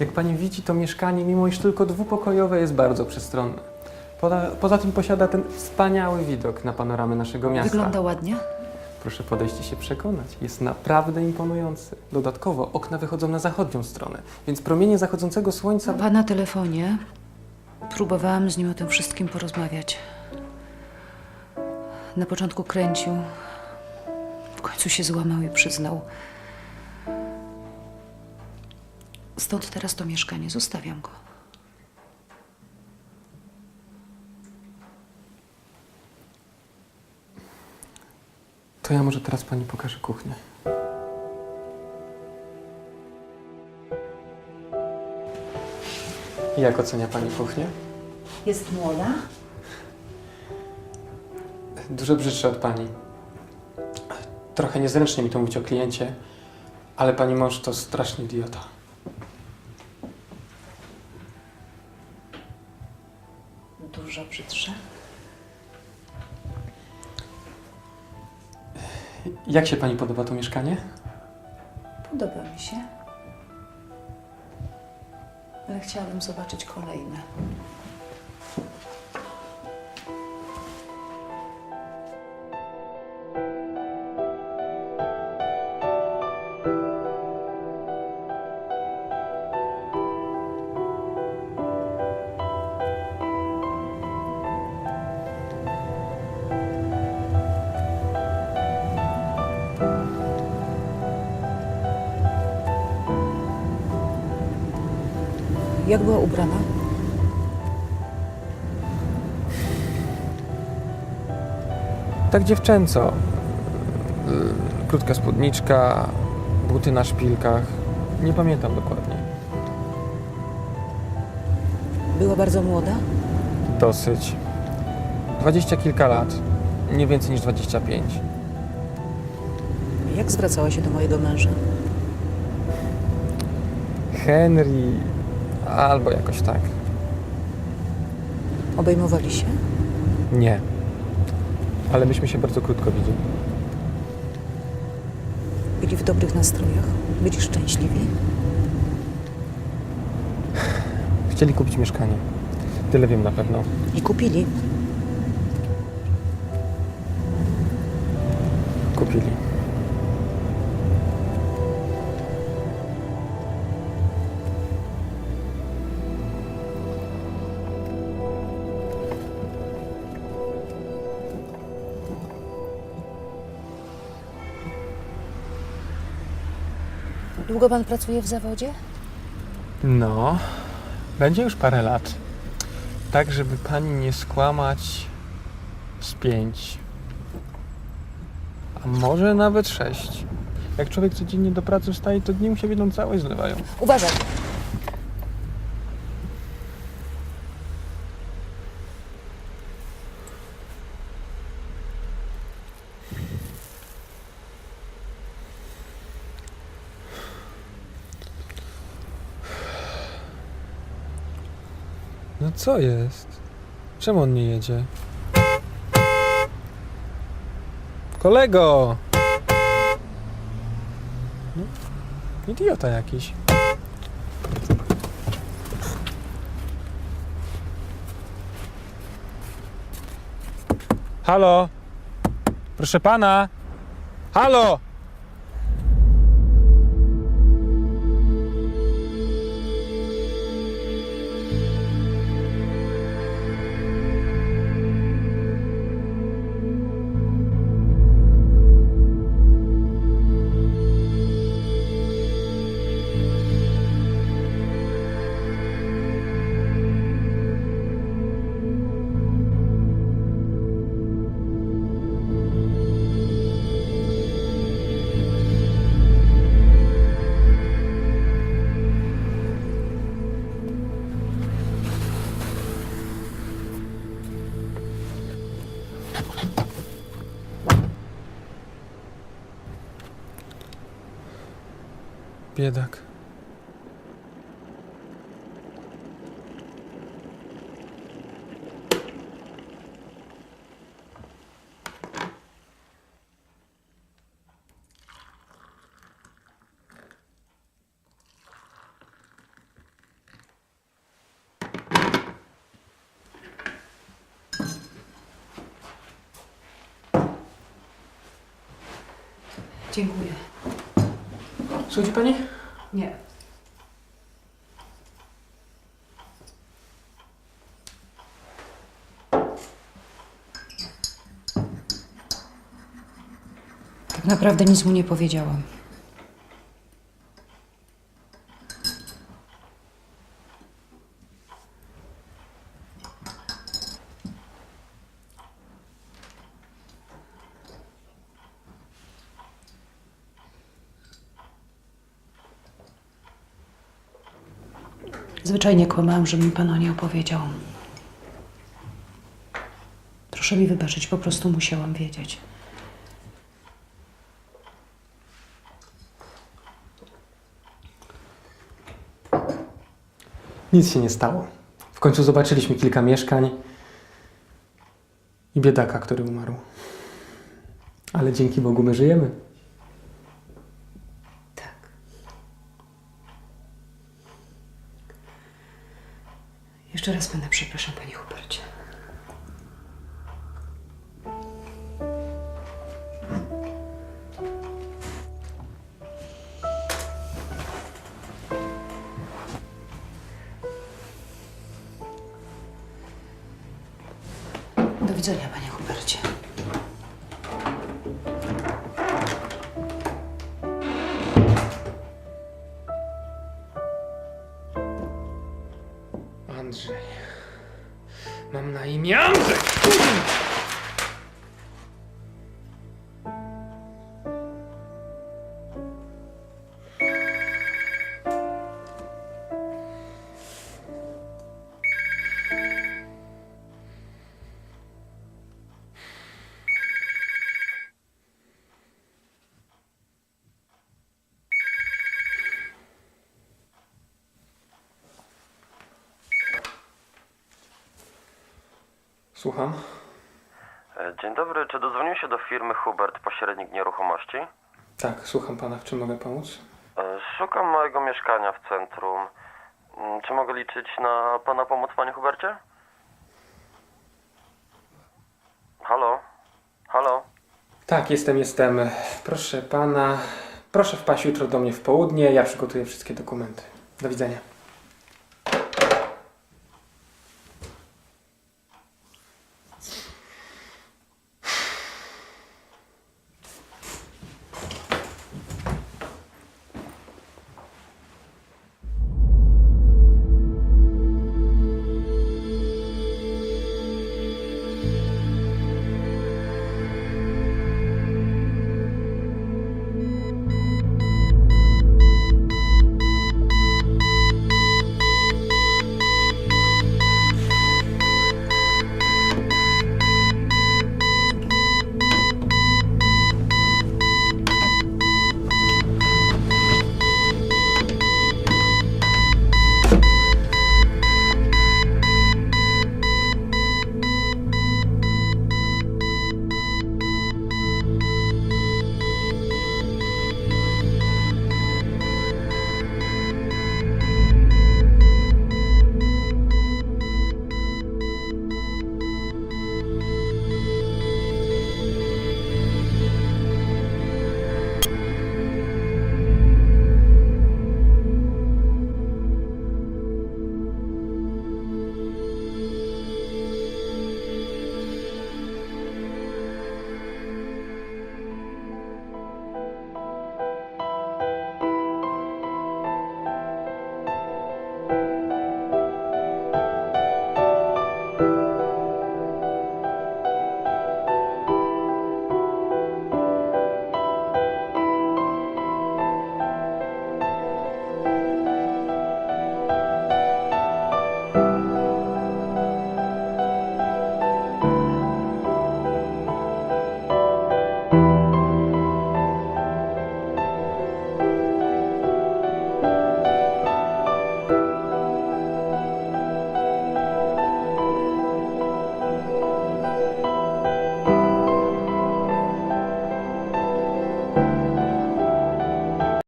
Jak pani widzi, to mieszkanie, mimo iż tylko dwupokojowe, jest bardzo przestronne. Poza, poza tym posiada ten wspaniały widok na panoramę naszego miasta. Wygląda ładnie. Proszę podejść i się przekonać. Jest naprawdę imponujący. Dodatkowo okna wychodzą na zachodnią stronę, więc promienie zachodzącego słońca... Pan na telefonie. Próbowałam z nim o tym wszystkim porozmawiać. Na początku kręcił. W końcu się złamał i przyznał. Stąd teraz to mieszkanie. Zostawiam go. To ja może teraz pani pokażę kuchnię. Jak ocenia pani kuchnię? Jest młoda? Dużo brzydsza od pani. Trochę niezręcznie mi to mówić o kliencie, ale pani mąż to strasznie idiota. Dużo brzydsza. Jak się pani podoba to mieszkanie? Podoba mi się. Ale chciałabym zobaczyć kolejne. Jak była ubrana? Tak dziewczęco. Y, Krótka spódniczka, buty na szpilkach. Nie pamiętam dokładnie. Była bardzo młoda? Dosyć. Dwadzieścia kilka lat. Nie więcej niż 25. Jak zwracała się do mojego męża? Henry. Albo jakoś tak. Obejmowali się? Nie. Ale myśmy się bardzo krótko widzieli. Byli w dobrych nastrojach? Byli szczęśliwi? Chcieli kupić mieszkanie. Tyle wiem na pewno. I kupili? Kupili. Długo pan pracuje w zawodzie? No, będzie już parę lat. Tak, żeby pani nie skłamać z pięć. A może nawet sześć. Jak człowiek codziennie do pracy wstaje, to dni mu się w jedną całość zlewają. Uważaj! No co jest? Czemu on nie jedzie? Kolego! No, idiota jakiś. Halo? Proszę pana? Halo? biedak. Dziękuję. Schodzi pani? Nie. Tak naprawdę nic mu nie powiedziałam. Zwyczajnie kłamałam, żeby mi pan o nie opowiedział. Proszę mi wybaczyć, po prostu musiałam wiedzieć. Nic się nie stało. W końcu zobaczyliśmy kilka mieszkań i biedaka, który umarł. Ale dzięki Bogu my żyjemy. Jeszcze raz pana przepraszam, panie Hubercie. Do widzenia, panie Hubercie. Thank you. Słucham. E, Dzień dobry, czy dozwonił się do firmy Hubert, pośrednik nieruchomości? Tak, słucham pana, w czym mogę pomóc? E, Szukam małego mieszkania w centrum. Mm, Czy mogę liczyć na pana pomoc, panie Hubercie? Halo? Halo? Tak, jestem, jestem. Proszę pana, proszę wpaść jutro do mnie w południe, ja przygotuję wszystkie dokumenty. Do widzenia.